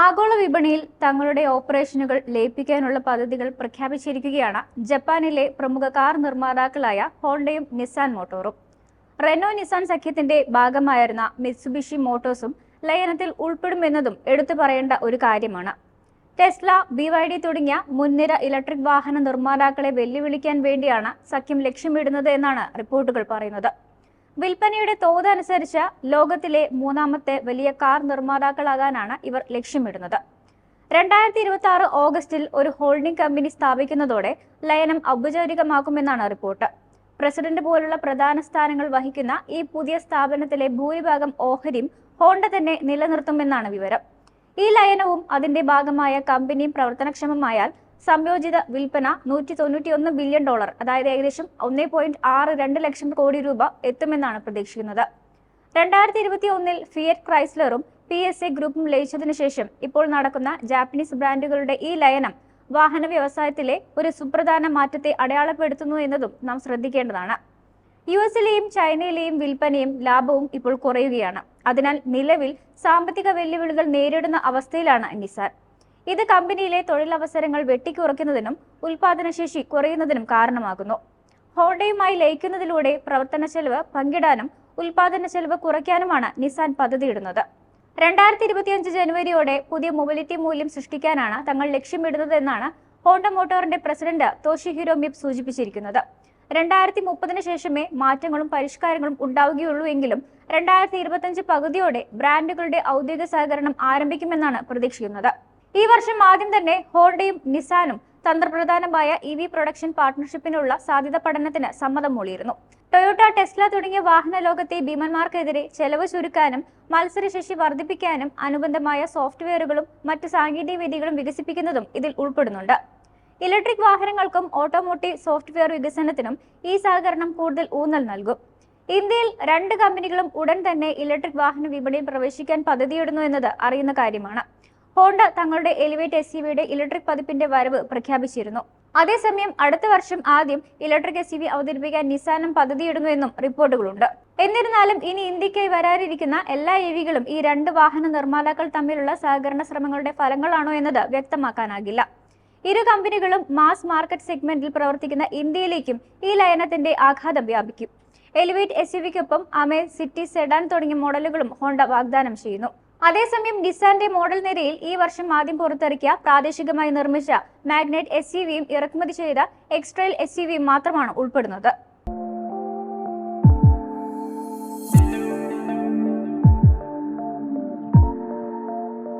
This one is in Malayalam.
ആഗോള വിപണിയിൽ തങ്ങളുടെ ഓപ്പറേഷനുകൾ ലയിപ്പിക്കാനുള്ള പദ്ധതികൾ പ്രഖ്യാപിച്ചിരിക്കുകയാണ് ജപ്പാനിലെ പ്രമുഖ കാർ നിർമ്മാതാക്കളായ ഹോണ്ടയും നിസാൻ മോട്ടോറും. റെനോ നിസാൻ സഖ്യത്തിന്റെ ഭാഗമായിരുന്ന മിത്സുബിഷി മോട്ടോഴ്സും ലയനത്തിൽ ഉൾപ്പെടുമെന്നതും എടുത്തു പറയേണ്ട ഒരു കാര്യമാണ്. ടെസ്ല ബി വൈ ഡി തുടങ്ങിയ മുൻനിര ഇലക്ട്രിക് വാഹന നിർമ്മാതാക്കളെ വെല്ലുവിളിക്കാൻ വേണ്ടിയാണ് സഖ്യം ലക്ഷ്യമിടുന്നത് എന്നാണ് റിപ്പോർട്ടുകൾ പറയുന്നത്. വിൽപ്പനയുടെ തോത് അനുസരിച്ച് ലോകത്തിലെ മൂന്നാമത്തെ വലിയ കാർ നിർമ്മാതാക്കളാകാനാണ് ഇവർ ലക്ഷ്യമിടുന്നത്. രണ്ടായിരത്തി ഇരുപത്തി ആറ് ഓഗസ്റ്റിൽ ഒരു ഹോൾഡിംഗ് കമ്പനി സ്ഥാപിക്കുന്നതോടെ ലയനം ഔപചാരികമാക്കുമെന്നാണ് റിപ്പോർട്ട്. പ്രസിഡന്റ് പോലുള്ള പ്രധാന സ്ഥാനങ്ങൾ വഹിക്കുന്ന ഈ പുതിയ സ്ഥാപനത്തിലെ ഭൂരിഭാഗം ഓഹരിയും ഹോണ്ട തന്നെ നിലനിർത്തുമെന്നാണ് വിവരം. ഈ ലയനവും അതിന്റെ ഭാഗമായ കമ്പനിയും പ്രവർത്തനക്ഷമമായാൽ സംയോജിത വിൽപ്പന നൂറ്റി തൊണ്ണൂറ്റിയൊന്ന് ബില്യൺ ഡോളർ അതായത് ഏകദേശം ഒന്നേ പോയിന്റ് ആറ് രണ്ട് ലക്ഷം കോടി രൂപ എത്തുമെന്നാണ് പ്രതീക്ഷിക്കുന്നത്. രണ്ടായിരത്തി ഇരുപത്തി ഒന്നിൽ ഫിയറ്റ് ക്രൈസ്ലറും പി എസ് എ ഗ്രൂപ്പും ലയിച്ചതിനു ശേഷം ഇപ്പോൾ നടക്കുന്ന ജാപ്പനീസ് ബ്രാൻഡുകളുടെ ഈ ലയനം വാഹന വ്യവസായത്തിലെ ഒരു സുപ്രധാന മാറ്റത്തെ അടയാളപ്പെടുത്തുന്നു എന്നതും നാം ശ്രദ്ധിക്കേണ്ടതാണ്. യു എസിലെയും ചൈനയിലെയും വിൽപ്പനയും ലാഭവും ഇപ്പോൾ കുറയുകയാണ്. അതിനാൽ നിലവിൽ സാമ്പത്തിക വെല്ലുവിളികൾ നേരിടുന്ന അവസ്ഥയിലാണ് നിസാൻ ഇത് കമ്പനിയിലെ തൊഴിലവസരങ്ങൾ വെട്ടിക്കുറയ്ക്കുന്നതിനും ഉൽപാദനശേഷി കുറയുന്നതിനും കാരണമാകുന്നു. ഹോണ്ടയുമായി ലയിക്കുന്നതിലൂടെ പ്രവർത്തന ചെലവ് പങ്കിടാനും ഉൽപാദന ചെലവ് കുറയ്ക്കാനുമാണ് നിസാൻ പദ്ധതിയിടുന്നത്. രണ്ടായിരത്തി ഇരുപത്തിയഞ്ച് ജനുവരിയോടെ പുതിയ മൊബിലിറ്റി മൂല്യം സൃഷ്ടിക്കാനാണ് തങ്ങൾ ലക്ഷ്യമിടുന്നതെന്നാണ് ഹോണ്ട മോട്ടോറിന്റെ പ്രസിഡന്റ് തോഷിഹിരോ മിപ് സൂചിപ്പിച്ചിരിക്കുന്നത്. രണ്ടായിരത്തി മുപ്പതിന് ശേഷമേ മാറ്റങ്ങളും പരിഷ്കാരങ്ങളും ഉണ്ടാവുകയുള്ളൂ എങ്കിലും രണ്ടായിരത്തി ഇരുപത്തിയഞ്ച് പകുതിയോടെ ബ്രാൻഡുകളുടെ ഔദ്യോഗിക സഹകരണം ആരംഭിക്കുമെന്നാണ് പ്രതീക്ഷിക്കുന്നത്. ഈ വർഷം ആദ്യം തന്നെ ഹോണ്ടയും നിസാനും തന്ത്രപ്രധാനമായ ഇ വി പ്രൊഡക്ഷൻ പാർട്ണർഷിപ്പിനുള്ള സാധ്യത പഠനത്തിന് സമ്മതം മൂളിയിരുന്നു. ടൊയോട്ട ടെസ്ല തുടങ്ങിയ വാഹന ലോകത്തെ ഭീമന്മാർക്കെതിരെ ചെലവ് ചുരുക്കാനും മത്സരശേഷി വർദ്ധിപ്പിക്കാനും അനുബന്ധമായ സോഫ്റ്റ്വെയറുകളും മറ്റ് സാങ്കേതിക വിദ്യകളും വികസിപ്പിക്കുന്നതും ഇതിൽ ഉൾപ്പെടുന്നുണ്ട്. ഇലക്ട്രിക് വാഹനങ്ങൾക്കും ഓട്ടോമോട്ടീവ് സോഫ്റ്റ്വെയർ വികസനത്തിനും ഈ സഹകരണം കൂടുതൽ ഊന്നൽ നൽകും. ഇന്ത്യയിൽ രണ്ട് കമ്പനികളും ഉടൻ തന്നെ ഇലക്ട്രിക് വാഹന വിപണിയിൽ പ്രവേശിക്കാൻ പദ്ധതിയിടുന്നു എന്നത് അറിയുന്ന കാര്യമാണ്. ഹോണ്ട തങ്ങളുടെ എലിവേറ്റ് എസ് യുടെ ഇലക്ട്രിക് പതിപ്പിന്റെ വരവ് പ്രഖ്യാപിച്ചിരുന്നു. അതേസമയം അടുത്ത വർഷം ആദ്യം ഇലക്ട്രിക് എസ് അവതരിപ്പിക്കാൻ നിസാനം പദ്ധതിയിടുന്നു എന്നും റിപ്പോർട്ടുകളുണ്ട്. എന്നിരുന്നാലും ഇനി ഇന്ത്യക്കായി വരാനിരിക്കുന്ന എല്ലാ എവികളും ഈ രണ്ട് വാഹന നിർമ്മാതാക്കൾ തമ്മിലുള്ള സഹകരണ ശ്രമങ്ങളുടെ ഫലങ്ങളാണോ എന്നത് വ്യക്തമാക്കാനാകില്ല. ഇരു കമ്പനികളും മാസ് മാർക്കറ്റ് സെഗ്മെന്റിൽ പ്രവർത്തിക്കുന്ന ഇന്ത്യയിലേക്കും ഈ ലയനത്തിന്റെ ആഘാതം വ്യാപിക്കും. എലിവേറ്റ് എസ് യുവിക്കൊപ്പം അമേ സിറ്റി സെഡാൻ തുടങ്ങിയ മോഡലുകളും ഹോണ്ട വാഗ്ദാനം ചെയ്യുന്നു. അതേസമയം നിസാന്റെ മോഡൽ നിരയിൽ ഈ വർഷം ആദ്യം പുറത്തിറക്കിയ പ്രാദേശികമായി നിർമ്മിച്ച മാഗ്നറ്റ് എസ് ഇറക്കുമതി ചെയ്ത എക്സ്ട്രൈൽ എസ് മാത്രമാണ് ഉൾപ്പെടുന്നത്.